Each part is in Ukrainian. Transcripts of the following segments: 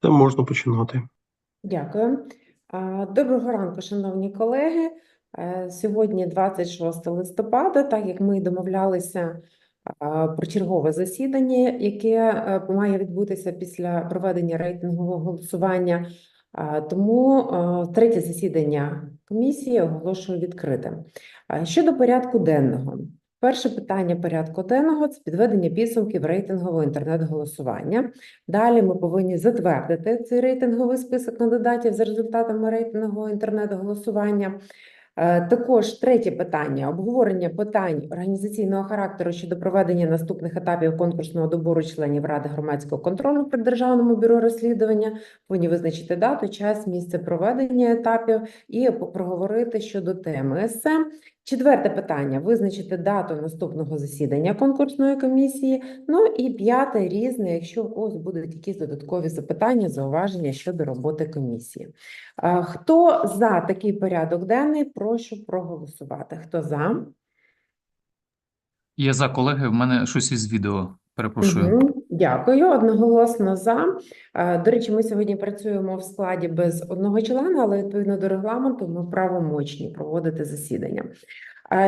Та можна починати. Дякую. Доброго ранку, шановні колеги. Е, Сьогодні 26 листопада, так як ми домовлялися про чергове засідання, яке е, має відбутися після проведення рейтингового голосування. Тому е, третє засідання комісії оголошую відкритим. Щодо порядку денного. Перше питання порядку денного – це підведення підсумків рейтингового інтернет-голосування. Далі ми повинні затвердити цей рейтинговий список кандидатів за результатами рейтингового інтернет-голосування. Е, Також третє питання обговорення питань організаційного характеру щодо проведення наступних етапів конкурсного добору членів Ради громадського контролю при Державному бюро розслідування. Повинні визначити дату, час, місце проведення етапів і проговорити щодо теми СМ. Четверте питання визначити дату наступного засідання конкурсної комісії. Ну і п'яте різне, якщо у когось будуть якісь додаткові запитання, зауваження щодо роботи комісії. Хто за такий порядок денний, прошу проголосувати. Хто за? Я за колеги, в мене щось із відео. Перепрошую. Мгм. Дякую. Одноголосно за. Е, До речі, ми сьогодні працюємо в складі без одного члена, але відповідно до регламенту ми правомочні проводити засідання.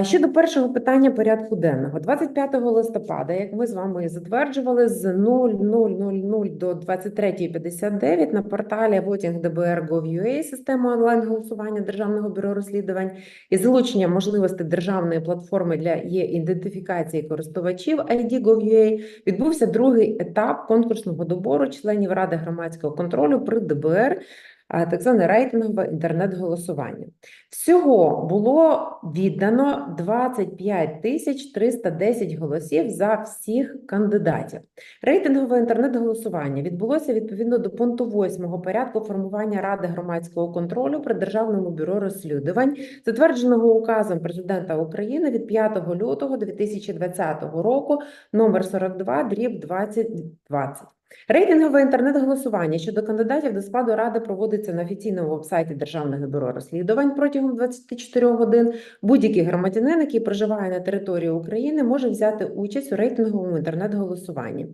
Щодо першого питання порядку денного, 25 листопада, як ми з вами затверджували, з 00.00 до 23.59 на порталі voting.dbr.gov.ua система онлайн-голосування Державного бюро розслідувань і залучення можливостей державної платформи для є-ідентифікації користувачів ID.gov.ua відбувся другий етап конкурсного добору членів Ради громадського контролю при ДБР, так зване рейтингове інтернет-голосування. Всього було віддано 25 тисяч 310 голосів за всіх кандидатів. Рейтингове інтернет-голосування відбулося відповідно до пункту 8 порядку формування Ради громадського контролю при Державному бюро розслідувань, затвердженого указом Президента України від 5 лютого 2020 року номер 42, дріб 2020. Рейтингове інтернет-голосування щодо кандидатів до складу ради проводиться на офіційному вебсайті Державного бюро розслідувань протягом 24 годин. Будь-який громадянин, який проживає на території України, може взяти участь у рейтинговому інтернет-голосуванні.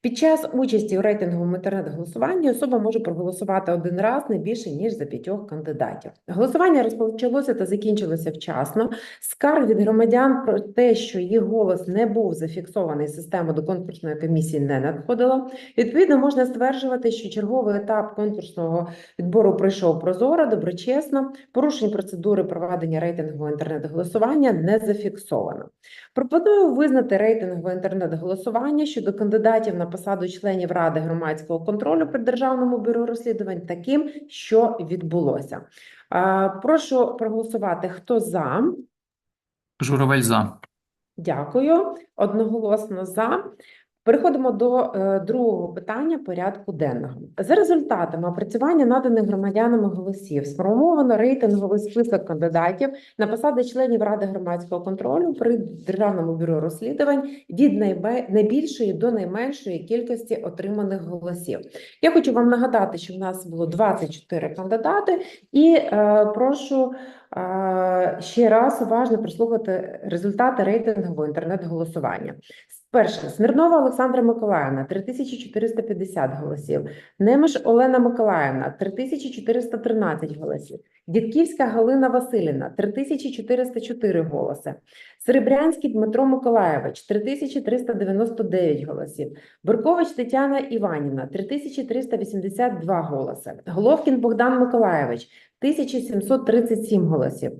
Під час участі у рейтинговому інтернет-голосуванні особа може проголосувати один раз не більше ніж за п'ятьох кандидатів. Голосування розпочалося та закінчилося вчасно. Скарг від громадян про те, що їх голос не був зафіксований системою до конкурсної комісії, не надходило. Відповідно, можна стверджувати, що черговий етап конкурсного відбору пройшов прозоро, доброчесно. Порушень процедури проведення рейтингового інтернет-голосування не зафіксовано. Пропоную визнати рейтингове інтернет-голосування щодо кандидатів на посаду членів Ради громадського контролю при Державному бюро розслідувань таким, що відбулося. Прошу проголосувати. Хто за? Журавель за. Дякую. Одноголосно за. Переходимо до е, другого питання порядку денного. За результатами опрацювання наданих громадянами голосів сформовано рейтинговий список кандидатів на посади членів Ради громадського контролю при Державному бюро розслідувань від найбільшої до найменшої кількості отриманих голосів. Я хочу вам нагадати, що в нас було 24 кандидати, і е, прошу е, ще раз уважно прослухати результати рейтингового інтернет-голосування. Перше, Смірнова Олександра Миколаївна, 3450 голосів. Немиш Олена Миколаївна, 3413 голосів. Дідківська Галина Василівна, 3404 голоси. Серебрянський Дмитро Миколаєвич, 3399 голосів. Буркович Тетяна Іванівна, 3382 голоси. Головкін Богдан Миколаєвич, 1737 голосів.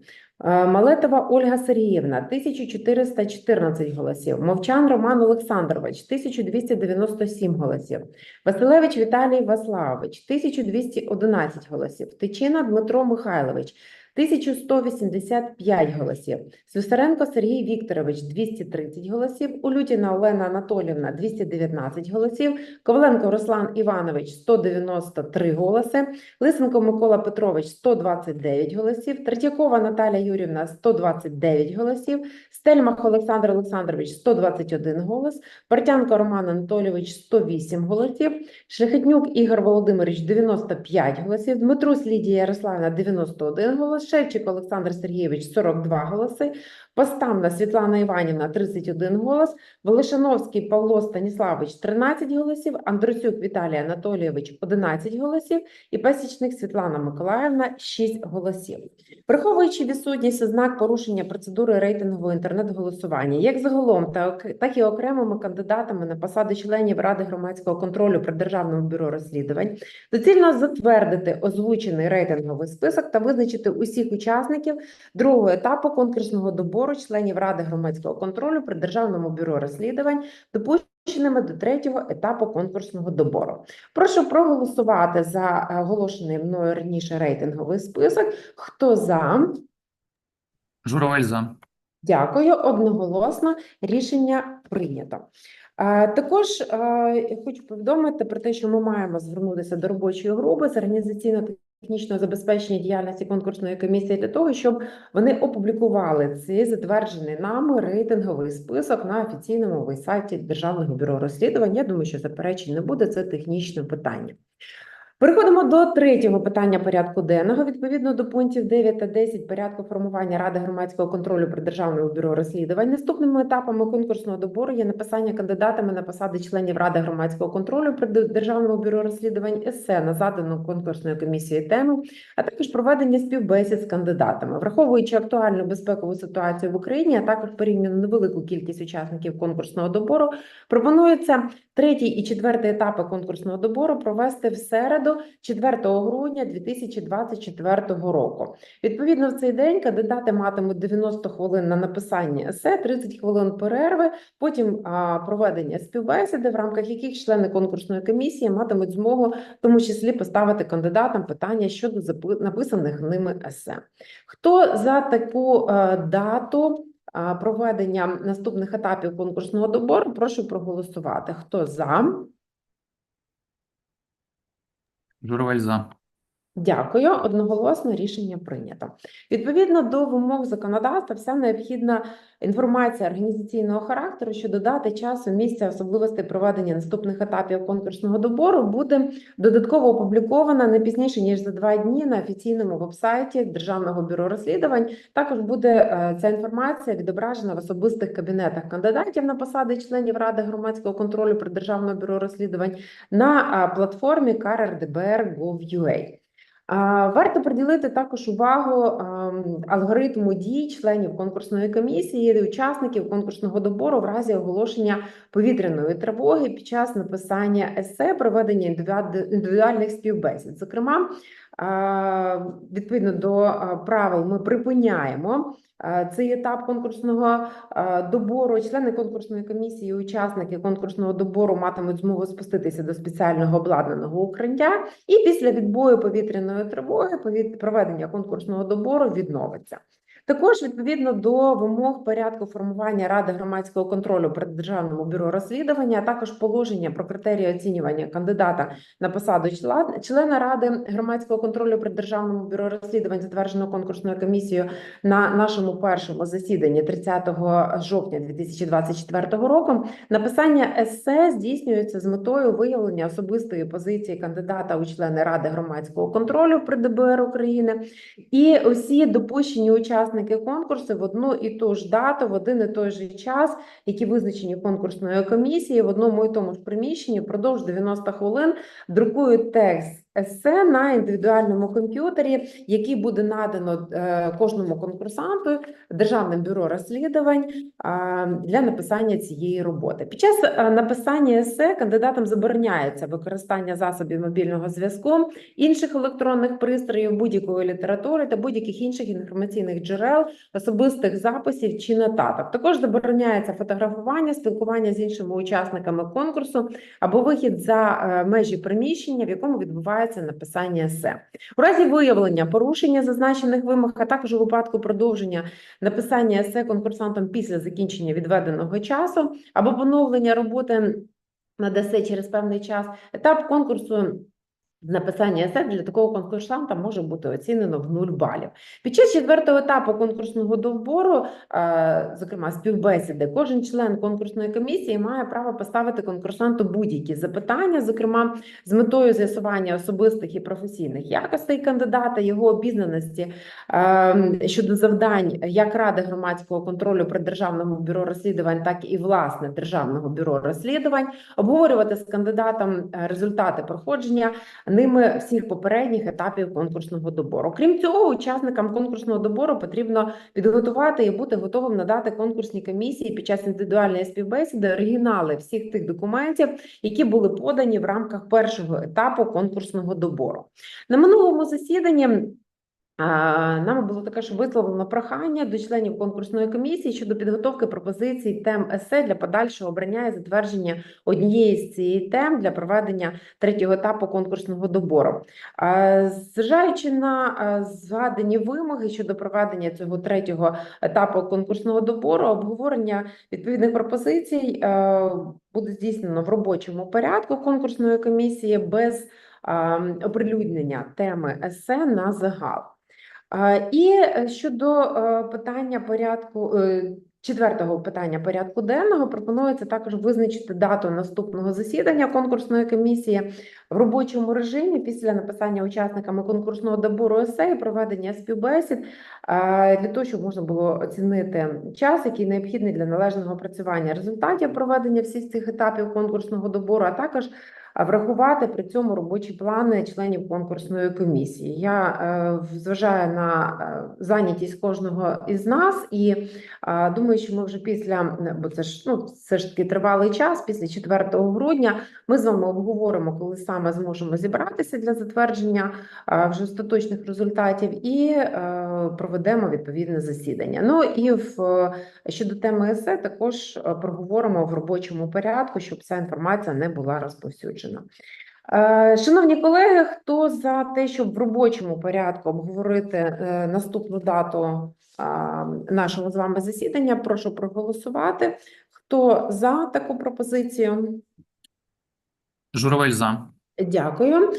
Е, Малетова Ольга Сергіївна, 1414 голосів. Мовчан Роман Олександрович, 1297 голосів. Василевич Віталій Ваславович, 1211 голосів. Тичина Дмитро Михайлович, 1185 голосів. Свисаренко Сергій Вікторович, 230 голосів. Улютіна Олена Анатолівна, 219 голосів. Коваленко Руслан Іванович, 193 голоси. Лисенко Микола Петрович 129 голосів, Третьякова Наталія Юрівна 129 голосів, Стельмах Олександр Олександрович 121 голос, Партянко Роман Анатолійович 108 голосів, Шляхетнюк Ігор Володимирович 95 голосів, Дмитрусь Лідія Ярославівна 91 голос, Шевчик Олександр Сергійович 42 голоси, Поставна Світлана Іванівна 31 голос, Волошановський Павло Станіславович 13 голосів, Андрусюк Віталій Анатолійович 11 голосів. І Пасічник Світлана Миколаївна 6 голосів. Враховуючи відсутність ознак порушення процедури рейтингового інтернет-голосування, як загалом, так і окремими кандидатами на посади членів Ради громадського контролю при Державному бюро розслідувань, доцільно затвердити озвучений рейтинговий список та визначити усіх учасників другого етапу конкурсного добору членів Ради громадського контролю при Державному бюро розслідувань, допущеними до третього етапу конкурсного добору. Прошу проголосувати за е, оголошений мною раніше рейтинговий список. Хто за? Журавель за. Дякую. Одноголосно рішення прийнято. Е, Також е, хочу повідомити про те, що ми маємо звернутися до робочої групи з організаційно-технічного забезпечення діяльності конкурсної комісії для того, щоб вони опублікували цей затверджений нами рейтинговий список на офіційному веб-сайті Державного бюро розслідувань. Я думаю, що заперечень не буде. Це технічне питання. Переходимо до третього питання порядку денного. Відповідно до пунктів 9 та 10 порядку формування Ради громадського контролю при Державному бюро розслідувань. Наступними етапами конкурсного добору є написання кандидатами на посади членів Ради громадського контролю при Державному бюро розслідувань есе на задану конкурсною комісією тему, а також проведення співбесід з кандидатами, враховуючи актуальну безпекову ситуацію в Україні, а також порівняно невелику кількість учасників конкурсного добору. Пропонується третій і четвертий етапи конкурсного добору провести в середу, 4 грудня 2024 року. Відповідно, в цей день кандидати матимуть 90 хвилин на написання есе, 30 хвилин перерви, потім проведення співбесіди, в рамках яких члени конкурсної комісії матимуть змогу, в тому числі, поставити кандидатам питання щодо написаних ними есе. Хто за таку е, дату? Проведення наступних етапів конкурсного добору, прошу проголосувати. Хто за? Журавель за. Дякую. Одноголосно рішення прийнято. Відповідно до вимог законодавства, вся необхідна інформація організаційного характеру щодо дати часу, місця, особливостей проведення наступних етапів конкурсного добору буде додатково опублікована не пізніше ніж за два дні на офіційному вебсайті Державного бюро розслідувань. Також буде е, ця інформація відображена в особистих кабінетах кандидатів на посади членів Ради громадського контролю при Державному бюро розслідувань на е, платформі CARRDBR.gov.ua. Варто приділити також увагу ем, алгоритму дій членів конкурсної комісії і учасників конкурсного добору в разі оголошення повітряної тривоги під час написання есе, проведення індивідуальних співбесід. Зокрема, відповідно до правил, ми припиняємо цей етап конкурсного добору. Члени конкурсної комісії, учасники конкурсного добору матимуть змогу спуститися до спеціального обладнаного укриття, і після відбою повітряної тривоги проведення конкурсного добору відновиться. Також відповідно до вимог порядку формування Ради громадського контролю при Державному бюро розслідування, а також положення про критерії оцінювання кандидата на посаду член- члена Ради громадського контролю при Державному бюро розслідувань, затвердженого конкурсною комісією на нашому першому засіданні 30 жовтня 2024 року. Написання есе здійснюється з метою виявлення особистої позиції кандидата у члени Ради громадського контролю при ДБР України і усі допущені учасники конкурсу в одну і ту ж дату, в один і той же час, які визначені конкурсною комісією, в одному і тому ж приміщенні впродовж 90 хвилин друкують текст есе на індивідуальному комп'ютері, який буде надано е, кожному конкурсанту Державним бюро розслідувань для написання цієї роботи. Під час е, написання есе кандидатам забороняється використання засобів мобільного зв'язку, інших електронних пристроїв, будь-якої літератури та будь-яких інших інформаційних джерел, особистих записів чи нотаток. Також забороняється фотографування, спілкування з іншими учасниками конкурсу або вихід за е, межі приміщення, в якому відбувається написання есе. У разі виявлення порушення зазначених вимог, а також у випадку продовження написання есе конкурсантом після закінчення відведеного часу або поновлення роботи над ДСЕ через певний час, етап конкурсу Написання есе для такого конкурсанта може бути оцінено в 0 балів. Під час четвертого етапу конкурсного добору, е, зокрема співбесіди, кожен член конкурсної комісії має право поставити конкурсанту будь-які запитання, зокрема з метою з'ясування особистих і професійних якостей кандидата, його обізнаності е, щодо завдань як Ради громадського контролю при Державному бюро розслідувань, так і власне Державного бюро розслідувань, обговорювати з кандидатом е, результати проходження ними всіх попередніх етапів конкурсного добору. Крім цього, учасникам конкурсного добору потрібно підготувати і бути готовим надати конкурсній комісії під час індивідуальної співбесіди оригінали всіх тих документів, які були подані в рамках першого етапу конкурсного добору. На минулому засіданні. А, Нами було також висловлено прохання до членів конкурсної комісії щодо підготовки пропозицій тем есе для подальшого обрання і затвердження однієї з цієї тем для проведення третього етапу конкурсного добору. Зважаючи на згадані вимоги щодо проведення цього третього етапу конкурсного добору, обговорення відповідних пропозицій буде здійснено в робочому порядку конкурсної комісії без оприлюднення теми есе на загал. І е, щодо е, питання порядку е, четвертого питання порядку денного пропонується також визначити дату наступного засідання конкурсної комісії в робочому режимі після написання учасниками конкурсного добору есе і проведення співбесід для того, щоб можна було оцінити час, який необхідний для належного опрацювання результатів проведення всіх цих етапів конкурсного добору, а також врахувати при цьому робочі плани членів конкурсної комісії. Я е, зважаю на е, зайнятість кожного із нас і е, думаю, що ми вже після, бо це ж ну все ж таки тривалий час, після 4 грудня ми з вами обговоримо, коли саме зможемо зібратися для затвердження вже остаточних результатів і проведемо відповідне засідання. Ну і в е, щодо теми есе також е, проговоримо в робочому порядку, щоб ця інформація не була розповсюджена. Е, Шановні колеги, хто за те, щоб в робочому порядку обговорити наступну дату нашого з вами засідання, прошу проголосувати. Хто за таку пропозицію? Журавель за. Дякую.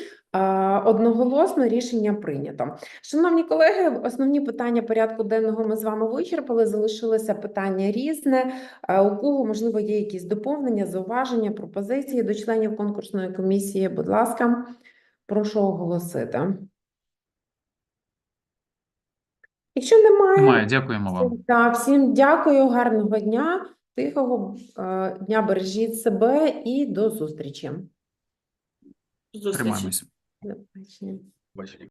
Одноголосно рішення прийнято. Шановні колеги, основні питання порядку денного ми з вами вичерпали. Залишилося питання різне. У кого, можливо, є якісь доповнення, зауваження, пропозиції до членів конкурсної комісії? Будь ласка, прошу оголосити. Якщо немає, Немає. Дякуємо вам. так, всім дякую, гарного дня, тихого дня, бережіть себе і до зустрічі. Зустрічі. Тримаємось. Não, imagina. Imagina.